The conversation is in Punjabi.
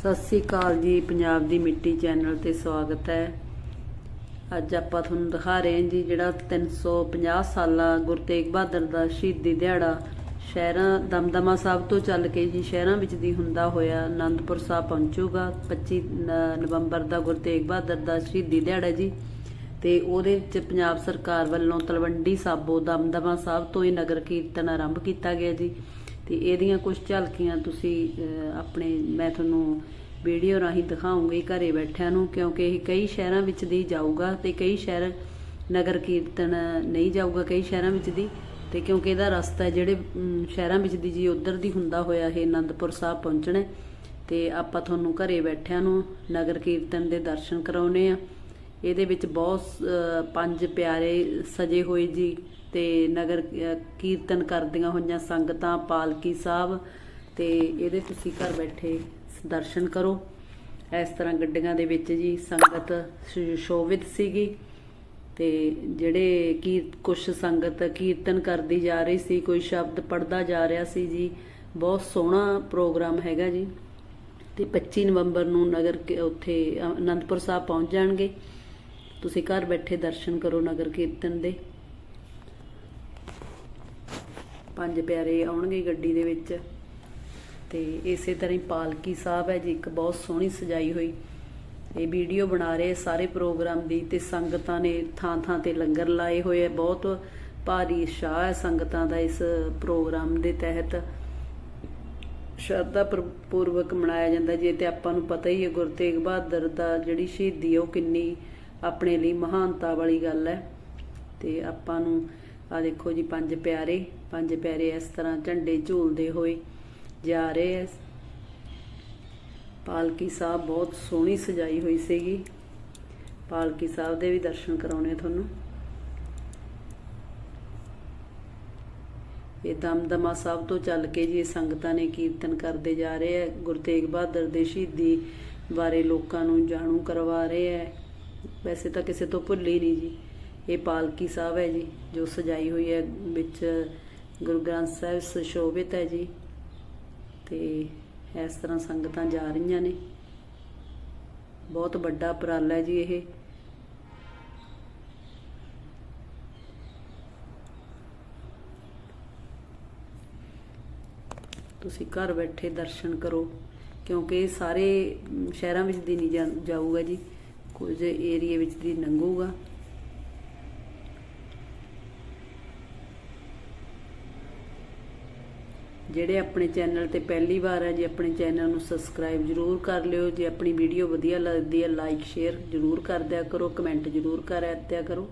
ਸਤਿ ਸ੍ਰੀ ਅਕਾਲ ਜੀ, ਪੰਜਾਬ ਦੀ ਮਿੱਟੀ ਚੈਨਲ ਤੇ ਸਵਾਗਤ ਹੈ। ਅੱਜ ਆਪਾਂ ਤੁਹਾਨੂੰ ਦਿਖਾ ਰਹੇ ਹਾਂ ਜੀ ਜਿਹੜਾ 350 ਸਾਲਾ ਗੁਰੂ ਤੇਗ ਬਹਾਦਰ ਦਾ ਸ਼ਹੀਦੀ ਦਿਹਾੜਾ ਸ਼ਹਿਰਾਂ, ਦਮਦਮਾ ਸਾਹਿਬ ਤੋਂ ਚੱਲ ਕੇ ਜੀ ਸ਼ਹਿਰਾਂ ਵਿੱਚ ਦੀ ਹੁੰਦਾ ਹੋਇਆ ਆਨੰਦਪੁਰ ਸਾਹਿਬ ਪਹੁੰਚੂਗਾ। 25 ਨਵੰਬਰ ਦਾ ਗੁਰੂ ਤੇਗ ਬਹਾਦਰ ਦਾ ਸ਼ਹੀਦੀ ਦਿਹਾੜਾ ਜੀ ਤੇ ਉਹਦੇ ਵਿੱਚ ਪੰਜਾਬ ਸਰਕਾਰ ਵੱਲੋਂ ਤਲਵੰਡੀ ਸਾਬੋ ਦਮਦਮਾ ਸਾਹਿਬ ਤੋਂ ਹੀ ਨਗਰ ਕੀਰਤਨ ਆਰੰਭ ਕੀਤਾ ਗਿਆ ਜੀ। ਤੇ ਇਹਦੀਆਂ ਕੁਝ ਝਲਕੀਆਂ ਤੁਸੀਂ ਆਪਣੇ, ਮੈਂ ਤੁਹਾਨੂੰ ਵੀਡੀਓ ਰਾਹੀਂ ਦਿਖਾਉਂਗੀ ਘਰੇ ਬੈਠਿਆਂ ਨੂੰ, ਕਿਉਂਕਿ ਇਹ ਕਈ ਸ਼ਹਿਰਾਂ ਵਿੱਚ ਦੀ ਜਾਊਗਾ ਤੇ ਕਈ ਸ਼ਹਿਰ ਨਗਰ ਕੀਰਤਨ ਨਹੀਂ ਜਾਊਗਾ ਕਈ ਸ਼ਹਿਰਾਂ ਵਿੱਚ ਦੀ, ਤੇ ਕਿਉਂਕਿ ਇਹਦਾ ਰਸਤਾ ਜਿਹੜੇ ਸ਼ਹਿਰਾਂ ਵਿੱਚ ਦੀ ਜੀ ਉਧਰ ਦੀ ਹੁੰਦਾ ਹੋਇਆ ਇਹ ਆਨੰਦਪੁਰ ਸਾਹਿਬ ਪਹੁੰਚਣਾ ਹੈ। ਤੇ ਆਪਾਂ ਤੁਹਾਨੂੰ ਘਰੇ ਬੈਠਿਆਂ ਨੂੰ ਨਗਰ ਕੀਰਤਨ ਦੇ ਦਰਸ਼ਨ ਕਰਾਉਨੇ ਆ ਇਹਦੇ ਵਿੱਚ ਬਹੁਤ ਪੰਜ ਪਿਆਰੇ ਸਜੇ ਹੋਏ ਜੀ ਤੇ ਨਗਰ ਕੀਰਤਨ ਕਰਦੀਆਂ ਹੋਈਆਂ ਸੰਗਤਾਂ, ਪਾਲਕੀ ਸਾਹਿਬ ਤੇ ਇਹਦੇ ਤੁਸੀਂ ਘਰ ਬੈਠੇ ਦਰਸ਼ਨ ਕਰੋ। ਇਸ ਤਰ੍ਹਾਂ ਗੱਡੀਆਂ ਦੇ ਵਿੱਚ ਜੀ ਸੰਗਤ ਸ਼ੋਭਿਤ ਸੀਗੀ ਤੇ ਜਿਹੜੇ ਕੀ ਕੁਛ ਸੰਗਤ ਕੀਰਤਨ ਕਰਦੀ ਜਾ ਰਹੀ ਸੀ, ਕੋਈ ਸ਼ਬਦ ਪੜਦਾ ਜਾ ਰਿਹਾ ਸੀ ਜੀ, ਬਹੁਤ ਸੋਹਣਾ ਪ੍ਰੋਗਰਾਮ ਹੈਗਾ ਜੀ। ਤੇ 25 ਨਵੰਬਰ ਨੂੰ ਨਗਰ ਕੀ- ਉੱਥੇ ਅਨੰਦਪੁਰ ਸਾਹਿਬ ਪਹੁੰਚ ਜਾਣਗੇ। ਤੁਸੀਂ ਘਰ ਬੈਠੇ ਦਰਸ਼ਨ ਕਰੋ ਨਗਰ ਕੀਰਤਨ ਦੇ। ਪੰਜ ਪਿਆਰੇ ਆਉਣਗੇ ਗੱਡੀ ਦੇ ਵਿੱਚ। ਤੇ ਇਸੇ ਤਰ੍ਹਾਂ ਹੀ ਪਾਲਕੀ ਸਾਹਿਬ ਹੈ ਜੀ, ਇੱਕ ਬਹੁਤ ਸੋਹਣੀ ਸਜਾਈ ਹੋਈ। ਇਹ ਵੀਡੀਓ ਬਣਾ ਰਹੇ ਸਾਰੇ ਪ੍ਰੋਗਰਾਮ ਦੀ ਤੇ ਸੰਗਤਾਂ ਨੇ ਥਾਂ ਥਾਂ ਤੇ ਲੰਗਰ ਲਾਏ ਹੋਏ ਆ। ਬਹੁਤ ਭਾਰੀ ਸ਼ਾਹ ਹੈ ਸੰਗਤਾਂ ਦਾ ਇਸ ਪ੍ਰੋਗਰਾਮ ਦੇ ਤਹਿਤ। ਸ਼ਰਧਾ ਪੂਰਵਕ ਮਨਾਇਆ ਜਾਂਦਾ ਜੇ। ਤੇ ਆਪਾਂ ਨੂੰ ਪਤਾ ਹੀ ਹੈ, ਗੁਰੂ ਤੇਗ ਬਹਾਦਰ ਦਾ ਜਿਹੜੀ ਸ਼ਹੀਦੀ ਹੈ ਉਹ ਕਿੰਨੀ ਆਪਣੇ ਲਈ ਮਹਾਨਤਾ ਵਾਲੀ ਗੱਲ ਹੈ। ਤੇ ਆਪਾਂ ਨੂੰ ਆ ਦੇਖੋ ਜੀ ਪੰਜ ਪਿਆਰੇ ਪੰਜ ਪਿਆਰੇ ਇਸ ਤਰ੍ਹਾਂ ਝੰਡੇ ਝੂਲਦੇ ਹੋਏ ਜਾ ਰਹੇ ਐ। ਪਾਲਕੀ ਸਾਹਿਬ ਬਹੁਤ ਸੋਹਣੀ ਸਜਾਈ ਹੋਈ ਸੀਗੀ। ਪਾਲਕੀ ਸਾਹਿਬ ਦੇ ਵੀ ਦਰਸ਼ਨ ਕਰਾਉਣੇ ਤੁਹਾਨੂੰ। ਇਹ ਦਮਦਮਾ ਸਾਹਿਬ ਤੋਂ ਚੱਲ ਕੇ ਜੀ ਇਹ ਸੰਗਤਾਂ ਨੇ ਕੀਰਤਨ ਕਰਦੇ ਜਾ ਰਹੇ ਐ। ਗੁਰੂ ਤੇਗ ਬਹਾਦਰ ਦੇ ਸ਼ਹੀਦੀ ਬਾਰੇ ਲੋਕਾਂ ਨੂੰ ਜਾਣੂ ਕਰਵਾ ਰਹੇ ਐ। ਵੈਸੇ ਤਾਂ ਕਿਸੇ ਤੋਂ ਭੁੱਲੀ ਨਹੀਂ ਜੀ। ਇਹ ਪਾਲਕੀ ਸਾਹਿਬ ਹੈ ਜੀ, ਜੋ ਸਜਾਈ ਹੋਈ ਹੈ ਵਿੱਚ ਗੁਰੂ ਗ੍ਰੰਥ ਸਾਹਿਬ ਸੁਸ਼ੋਭਿਤ ਹੈ ਜੀ। ਤੇ ਇਸ ਤਰ੍ਹਾਂ ਸੰਗਤਾਂ ਜਾ ਰਹੀਆਂ ਨੇ। ਬਹੁਤ ਵੱਡਾ ਉਪਰਾਲਾ ਹੈ ਜੀ ਇਹ। ਤੁਸੀਂ ਘਰ ਬੈਠੇ ਦਰਸ਼ਨ ਕਰੋ, ਕਿਉਂਕਿ ਸਾਰੇ ਸ਼ਹਿਰਾਂ ਵਿੱਚ ਦੀ ਨਹੀਂ ਜਾਊਗਾ ਜੀ। ਕੁਝ ਏਰੀਏ ਵਿੱਚ ਦੀ ਲੰਘੂਗਾ ਜਿਹੜੇ ਆਪਣੇ ਚੈਨਲ ਤੇ ਪਹਿਲੀ ਵਾਰ ਹੈ ਜੀ ਆਪਣੇ ਚੈਨਲ ਨੂੰ ਸਬਸਕ੍ਰਾਈਬ ਜਰੂਰ ਕਰ ਲਿਓ। ਜੇ ਆਪਣੀ ਵੀਡੀਓ ਵਧੀਆ ਲੱਗਦੀ ਹੈ ਲਾਈਕ, ਸ਼ੇਅਰ ਜਰੂਰ ਕਰ ਦਿਆ ਕਰੋ, ਕਮੈਂਟ ਜਰੂਰ ਕਰ ਦਿਆ ਕਰੋ।